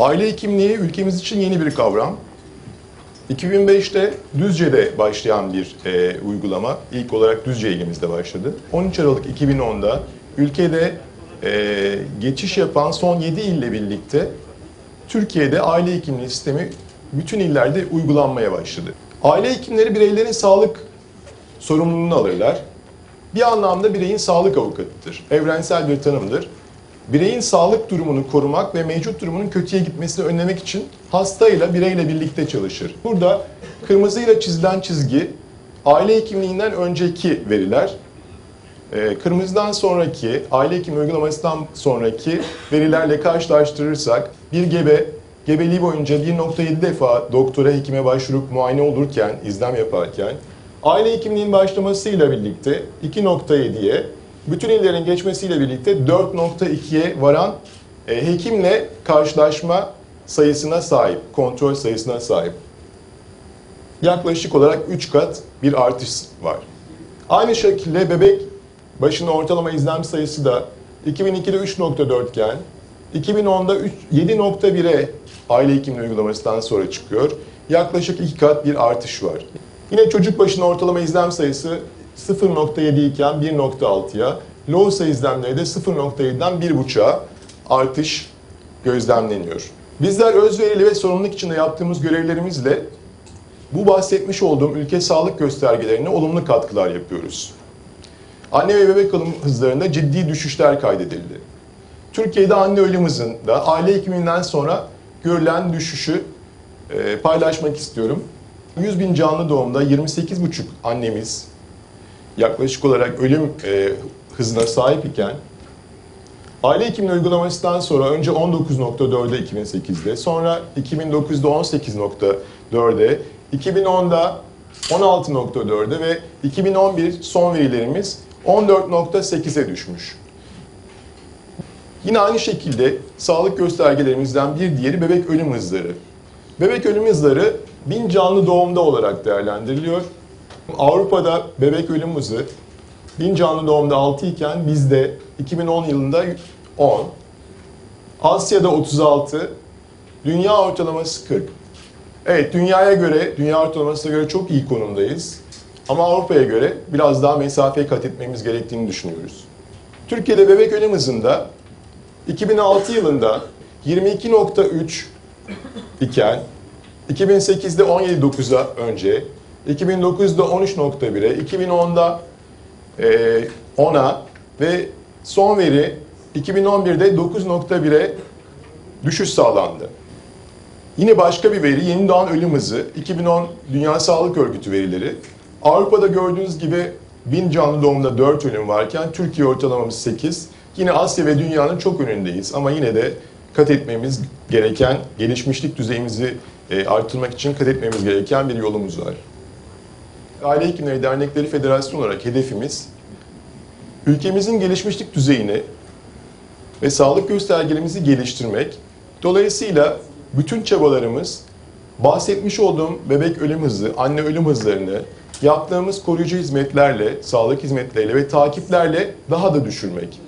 Aile hekimliği ülkemiz için yeni bir kavram. 2005'te Düzce'de başlayan bir e, uygulama. İlk olarak Düzce ilimizde başladı. 13 Aralık 2010'da ülkede e, geçiş yapan son 7 ille birlikte Türkiye'de aile hekimliği sistemi bütün illerde uygulanmaya başladı. Aile hekimleri bireylerin sağlık sorumluluğunu alırlar. Bir anlamda bireyin sağlık avukatıdır. Evrensel bir tanımdır. Bireyin sağlık durumunu korumak ve mevcut durumunun kötüye gitmesini önlemek için hastayla, bireyle birlikte çalışır. Burada kırmızıyla çizilen çizgi aile hekimliğinden önceki veriler. Ee, Kırmızıdan sonraki, aile hekimi uygulamasından sonraki verilerle karşılaştırırsak bir gebe gebeliği boyunca 1.7 defa doktora hekime başvurup muayene olurken, izlem yaparken aile hekimliğinin başlamasıyla birlikte 2.7'ye bütün illerin geçmesiyle birlikte 4.2'ye varan e, hekimle karşılaşma sayısına sahip, kontrol sayısına sahip. Yaklaşık olarak 3 kat bir artış var. Aynı şekilde bebek başına ortalama izlem sayısı da 2002'de 3.4 iken 2010'da 3 7.1'e aile hekimliği uygulamasından sonra çıkıyor. Yaklaşık 2 kat bir artış var. Yine çocuk başına ortalama izlem sayısı 0.7 iken 1.6'ya, Lowsa izlemleri de 0.7'den 1.5'a artış gözlemleniyor. Bizler özverili ve sorumluluk içinde yaptığımız görevlerimizle bu bahsetmiş olduğum ülke sağlık göstergelerine olumlu katkılar yapıyoruz. Anne ve bebek alım hızlarında ciddi düşüşler kaydedildi. Türkiye'de anne ölüm hızında aile hekiminden sonra görülen düşüşü e, paylaşmak istiyorum. 100 bin canlı doğumda 28,5 annemiz yaklaşık olarak ölüm e, hızına sahip iken aile hekimliği uygulamasından sonra önce 19.4'e 2008'de sonra 2009'da 18.4'e 2010'da 16.4'e ve 2011 son verilerimiz 14.8'e düşmüş. Yine aynı şekilde sağlık göstergelerimizden bir diğeri bebek ölüm hızları. Bebek ölüm hızları bin canlı doğumda olarak değerlendiriliyor. Avrupa'da bebek ölüm hızı bin canlı doğumda 6 iken bizde 2010 yılında 10. Asya'da 36, dünya ortalaması 40. Evet, dünyaya göre, dünya ortalamasına göre çok iyi konumdayız. Ama Avrupa'ya göre biraz daha mesafe kat etmemiz gerektiğini düşünüyoruz. Türkiye'de bebek ölüm hızında 2006 yılında 22.3 iken 2008'de 17.9'a önce, 2009'da 13.1'e, 2010'da e, 10'a ve son veri 2011'de 9.1'e düşüş sağlandı. Yine başka bir veri yeni doğan ölüm hızı 2010 Dünya Sağlık Örgütü verileri. Avrupa'da gördüğünüz gibi 1000 canlı doğumda 4 ölüm varken Türkiye ortalamamız 8. Yine Asya ve dünyanın çok önündeyiz ama yine de kat etmemiz gereken, gelişmişlik düzeyimizi e, artırmak için kat etmemiz gereken bir yolumuz var. Aile Hekimleri Dernekleri Federasyonu olarak hedefimiz ülkemizin gelişmişlik düzeyini ve sağlık göstergelerimizi geliştirmek. Dolayısıyla bütün çabalarımız bahsetmiş olduğum bebek ölüm hızı, anne ölüm hızlarını yaptığımız koruyucu hizmetlerle, sağlık hizmetleriyle ve takiplerle daha da düşürmek.